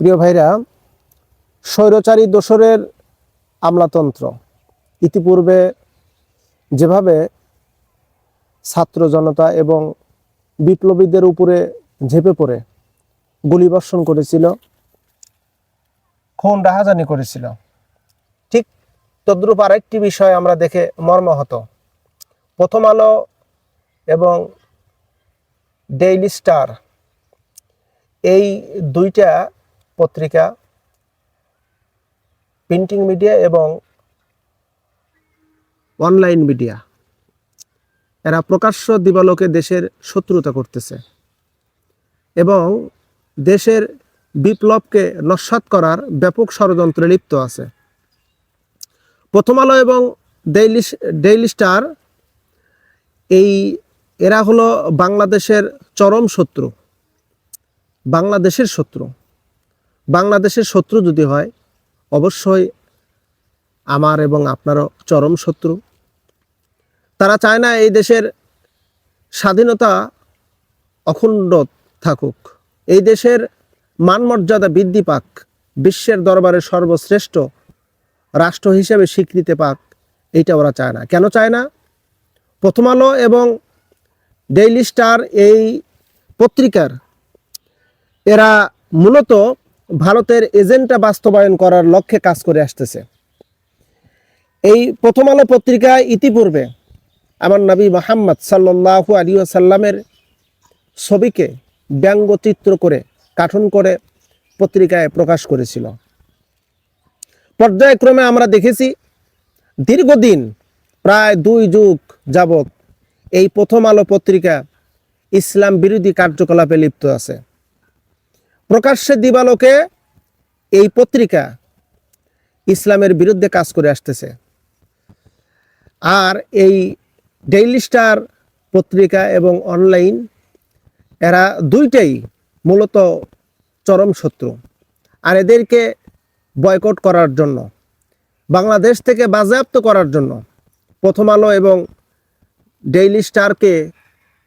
প্রিয় ভাইরা, স্বৈরচারী দোসরের আমলাতন্ত্র। ইতিপূর্বে যেভাবে ছাত্র জনতা এবং বিপ্লবীদের উপরে ঝেঁপে পড়ে গুলিবর্ষণ করেছিল, খুন রাহাজানি করেছিল, ঠিক তদ্রূপ আরেকটি বিষয় আমরা দেখে মর্মাহত। প্রথম আলো এবং ডেইলি স্টার, এই দুইটা পত্রিকা প্রিন্টিং মিডিয়া এবং অনলাইন মিডিয়া এরা প্রকাশ্য দিবালোকে দেশের শত্রুতা করতেছে এবং দেশের বিপ্লবকে নস্বাত করার ব্যাপক ষড়যন্ত্রে লিপ্ত আছে। প্রথম আলো এবং ডেইলি ডেইলি স্টার এই, এরা হলো বাংলাদেশের চরম শত্রু, বাংলাদেশের শত্রু। বাংলাদেশের শত্রু যদি হয়, অবশ্যই আমার এবং আপনারও চরম শত্রু। তারা চায় না এই দেশের স্বাধীনতা অখণ্ড থাকুক। এই দেশের মানমর্যাদা বৃদ্ধি পাক, বিশ্বের দরবারে সর্বশ্রেষ্ঠ রাষ্ট্র হিসেবে স্বীকৃতি পাক, এইটা ওরা চায় না। কেন চায় না? প্রথম আলো এবং ডেইলি স্টার এই পত্রিকার, এরা মূলত ভারতের এজেন্ডা বাস্তবায়ন করার লক্ষ্যে কাজ করে আসতেছে। এই প্রথম আলো পত্রিকা ইতিপূর্বে আমার নবী মোহাম্মদ সাল্লাহু আলী সাল্লামের ছবিকে ব্যঙ্গচিত্র করে কাঠন করে পত্রিকায় প্রকাশ করেছিল। পর্যায়ক্রমে আমরা দেখেছি দীর্ঘদিন, প্রায় দুই যুগ যাবৎ এই প্রথম আলো পত্রিকা ইসলাম বিরোধী কার্যকলাপে লিপ্ত আছে। প্রকাশ্যে দিবালোকে এই পত্রিকা ইসলামের বিরুদ্ধে কাজ করে আসতেছে। আর এই ডেইলি স্টার পত্রিকা এবং অনলাইন, এরা দুইটাই মূলত চরম শত্রু। আর এদেরকে বয়কট করার জন্য, বাংলাদেশ থেকে বাজেয়াপ্ত করার জন্য প্রথম আলো এবং ডেইলি স্টারকে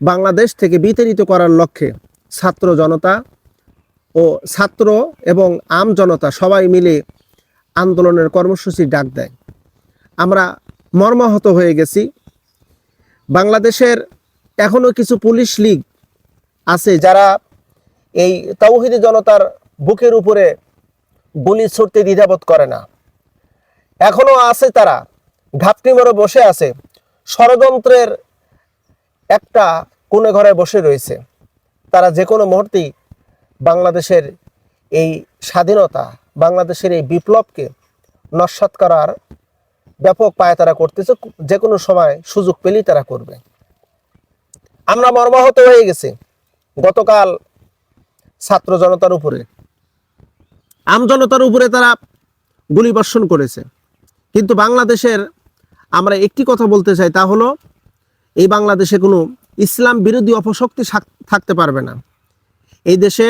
বাংলাদেশ থেকে বিতাড়িত করার লক্ষ্যে ছাত্র জনতা ও ছাত্র এবং আম জনতা সবাই মিলে আন্দোলনের কর্মসূচি ডাক দেয়। আমরা মর্মাহত হয়ে গেছি। বাংলাদেশের এখনও কিছু পুলিশ লীগ আছে যারা এই তৌহিদি জনতার বুকের উপরে গুলি ছুটতে দ্বিধাবোধ করে না। এখনও আছে তারা, ঘাপটি মরে বসে আছে। ষড়যন্ত্রের একটা কোণে ঘরে বসে রয়েছে। তারা যে কোনো মুহূর্তেই বাংলাদেশের এই স্বাধীনতা, বাংলাদেশের এই বিপ্লবকে নস্বাত করার ব্যাপক পায় তারা করতেছে, যে কোনো সময় সুযোগ পেলেই তারা করবে। আমরা মর্মাহত হয়ে গেছি গতকাল ছাত্র জনতার উপরে। আম জনতার উপরে তারা গুলি বর্ষণ করেছে। কিন্তু বাংলাদেশের আমরা একটি কথা বলতে চাই, তা হলো, এই বাংলাদেশে কোনো ইসলাম বিরোধী অপশক্তি থাক- থাকতে পারবে না। এই দেশে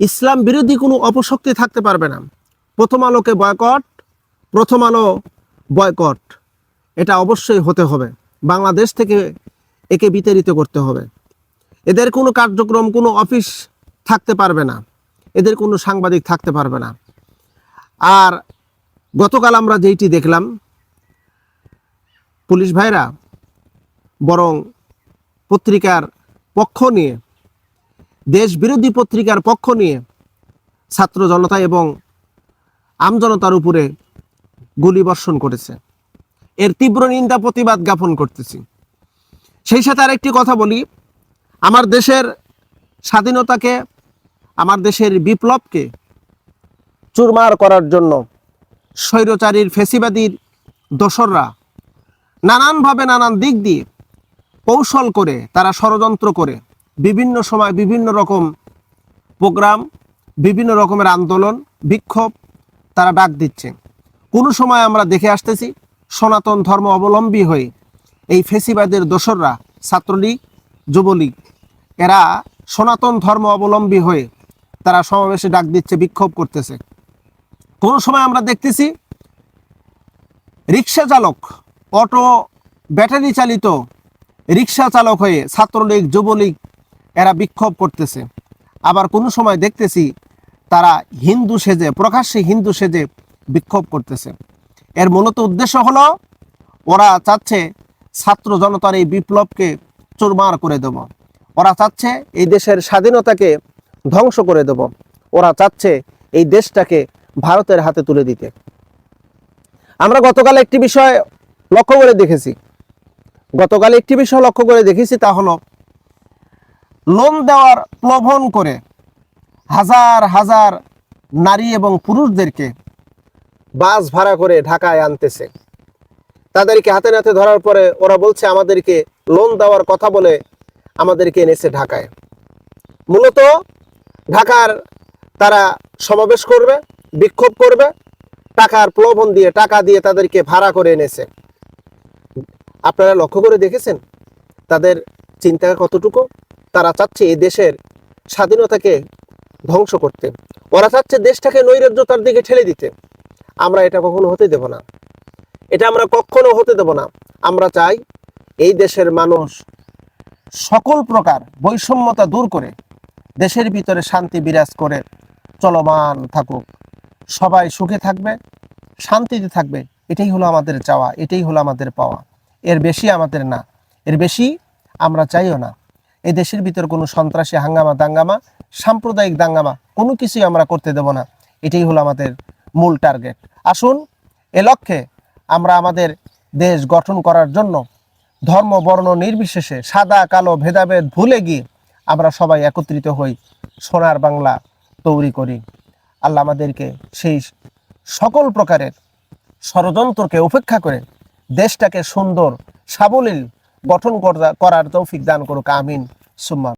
ইসলাম বিরোধী কোনো অপশক্তি থাকতে পারবে না। প্রথম আলোকে বয়কট, প্রথম আলো বয়কট। এটা অবশ্যই হতে হবে। বাংলাদেশ থেকে একে বিতাড়িত করতে হবে। এদের কোনো কার্যক্রম, কোনো অফিস থাকতে পারবে না। এদের কোনো সাংবাদিক থাকতে পারবে না। আর গতকাল আমরা যেইটি দেখলাম, পুলিশ ভাইরা বরং পত্রিকার পক্ষ নিয়ে দেশ বিরোধী পত্রিকার পক্ষ নিয়ে ছাত্র জনতা এবং আমজনতার উপরে গুলি বর্ষণ করেছে। এর তীব্র নিন্দা প্রতিবাদ জ্ঞাপন করতেছি। সেই সাথে আরেকটি কথা বলি, আমার দেশের স্বাধীনতাকে, আমার দেশের বিপ্লবকে চুরমার করার জন্য স্বৈরচারীর ফেসিবাদীর দোসররা নানানভাবে নানান দিক দিয়ে কৌশল করে, তারা ষড়যন্ত্র করে বিভিন্ন সময় বিভিন্ন রকম প্রোগ্রাম, বিভিন্ন রকমের আন্দোলন, বিক্ষোভ তারা ডাক দিচ্ছে। কোনো সময় আমরা দেখে আসতেছি সনাতন ধর্ম অবলম্বী হয়ে এই ফেসিবাদের দোসররা, ছাত্রলীগ, যুবলীগ, এরা সনাতন ধর্ম অবলম্বী হয়ে তারা সমাবেশে ডাক দিচ্ছে, বিক্ষোভ করতেছে। কোনো সময় আমরা দেখতেছি রিক্সা চালক, অটো ব্যাটারি চালিত রিক্সা চালক হয়ে ছাত্রলীগ, যুবলীগ এরা বিক্ষোভ করতেছে। আবার কোনো সময় দেখতেছি তারা হিন্দু সেজে, প্রকাশ্যে হিন্দু সেজে বিক্ষোভ করতেছে। এর মূলত উদ্দেশ্য হলো ওরা চাচ্ছে ছাত্র জনতার এই বিপ্লবকে চুরমার করে দেব। ওরা চাচ্ছে এই দেশের স্বাধীনতাকে ধ্বংস করে দেব। ওরা চাচ্ছে এই দেশটাকে ভারতের হাতে তুলে দিতে। আমরা গতকাল একটি বিষয় লক্ষ্য করে দেখেছি। গতকাল একটি বিষয় লক্ষ্য করে দেখেছি তা হলো লোন দেওয়ার প্রলোভন করে হাজার হাজার নারী এবং পুরুষদেরকে বাস ভাড়া করে ঢাকায় আনতেছে। তাদেরকে হাতে নাতে ধরার পরে ওরা বলছে, আমাদেরকে লোন দেওয়ার কথা বলে আমাদেরকে এনেছে ঢাকায়। মূলত ঢাকার তারা সমাবেশ করবে, বিক্ষোভ করবে, টাকার প্রলোভন দিয়ে, টাকা দিয়ে তাদেরকে ভাড়া করে এনেছে। আপনারা লক্ষ্য করে দেখেছেন তাদের চিন্তা কতটুকু? তারা চাচ্ছে এই দেশের স্বাধীনতাকে ধ্বংস করতে। ওরা চাচ্ছে দেশটাকে নৈরাজ্যতার দিকে ঠেলে দিতে। আমরা এটা কখনো হতে দেব না। এটা আমরা কখনো হতে দেব না। আমরা চাই এই দেশের মানুষ সকল প্রকার বৈষম্যতা দূর করে দেশের ভিতরে শান্তি বিরাজ করে চলমান থাকুক। সবাই সুখে থাকবে, শান্তিতে থাকবে। এটাই হলো আমাদের চাওয়া, এটাই হলো আমাদের পাওয়া। এর বেশি আমাদের না। এর বেশি আমরা চাইও না। এই দেশের ভিতর কোনো সন্ত্রাসী হাঙ্গামা, দাঙ্গামা, সাম্প্রদায়িক দাঙ্গামা, কোনো কিছুই আমরা করতে দেব না। এটাই হলো আমাদের মূল টার্গেট। আসুন, এ লক্ষ্যে আমরা আমাদের দেশ গঠন করার জন্য ধর্ম, বর্ণ নির্বিশেষে সাদা, কালো, ভেদাভেদ ভুলে গিয়ে আমরা সবাই একত্রিত হই, সোনার বাংলা তৈরি করি। আল্লাহ আমাদেরকে সেই সকল প্রকারের ষড়যন্ত্রকে উপেক্ষা করে দেশটাকে সুন্দর, সাবলীল গঠন করা- করার তৌফিক দান করুক আমিন। সুম্মা